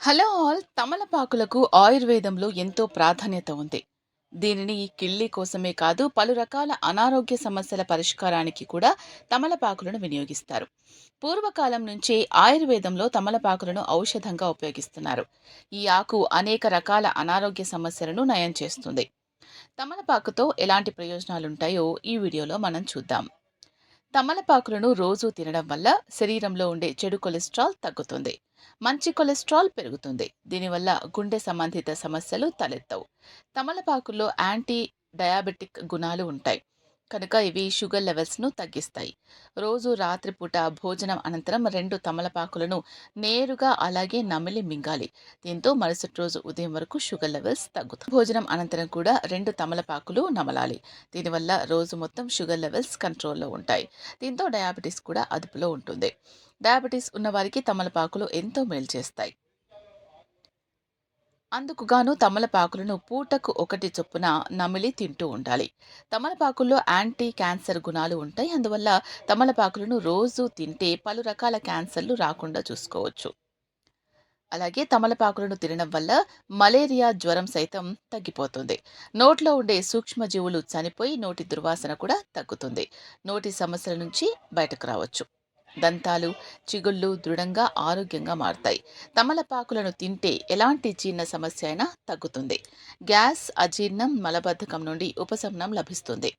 Hello all తమలపాకులకు ఆయుర్వేదంలో ఎంతో ప్రాధాన్యత ఉంది. దీనిని కిళ్ళి కోసమే కాదు పలు రకాల అనారోగ్య సమస్యల పరిష్కారానికి కూడా తమలపాకులను వినియోగిస్తారు. పూర్వకాలం నుంచే ఆయుర్వేదంలో తమలపాకులను ఔషధంగా ఉపయోగిస్తున్నారు. ఈ ఆకు అనేక రకాల అనారోగ్య సమస్యలను నయం చేస్తుంది. తమలపాకుతో ఎలాంటి ప్రయోజనాలుంటాయో ఈ వీడియోలో మనం చూద్దాం. తమలపాకులను రోజూ తినడం వల్ల శరీరంలో ఉండే చెడు కొలెస్ట్రాల్ తగ్గుతుంది. మంచి కొలెస్ట్రాల్ పెరుగుతుంది. దీనివల్ల గుండె సంబంధిత సమస్యలు తలెత్తవు. తమలపాకుల్లో యాంటీ డయాబెటిక్ గుణాలు ఉంటాయి. కనుక ఇవి షుగర్ లెవెల్స్ను తగ్గిస్తాయి. రోజు రాత్రిపూట భోజనం అనంతరం రెండు తమలపాకులను నేరుగా అలాగే నమిలి మింగాలి. దీంతో మరుసటి రోజు ఉదయం వరకు షుగర్ లెవెల్స్ తగ్గుతాయి. భోజనం అనంతరం కూడా రెండు తమలపాకులు నమలాలి. దీనివల్ల రోజు మొత్తం షుగర్ లెవెల్స్ కంట్రోల్లో ఉంటాయి. దీంతో డయాబెటీస్ కూడా అదుపులో ఉంటుంది. డయాబెటీస్ ఉన్నవారికి తమలపాకులు ఎంతో మేలు చేస్తాయి. అందుకుగాను తమలపాకులను పూటకు ఒకటి చొప్పున నమిలి తింటూ ఉండాలి. తమలపాకుల్లో యాంటీ క్యాన్సర్ గుణాలు ఉంటాయి. అందువల్ల తమలపాకులను రోజు తింటే పలు రకాల క్యాన్సర్లు రాకుండా చూసుకోవచ్చు. అలాగే తమలపాకులను తినడం వల్ల మలేరియా జ్వరం సైతం తగ్గిపోతుంది. నోట్లో ఉండే సూక్ష్మజీవులు చనిపోయి నోటి దుర్వాసన కూడా తగ్గుతుంది. నోటి సమస్యల నుంచి బయటకు రావచ్చు. దంతాలు చిగుళ్ళు దృఢంగా ఆరోగ్యంగా మారుతాయి. తమలపాకులను తింటే ఎలాంటి జీర్ణ సమస్య అయినా తగ్గుతుంది. గ్యాస్ అజీర్ణం మలబద్ధకం నుండి ఉపశమనం లభిస్తుంది.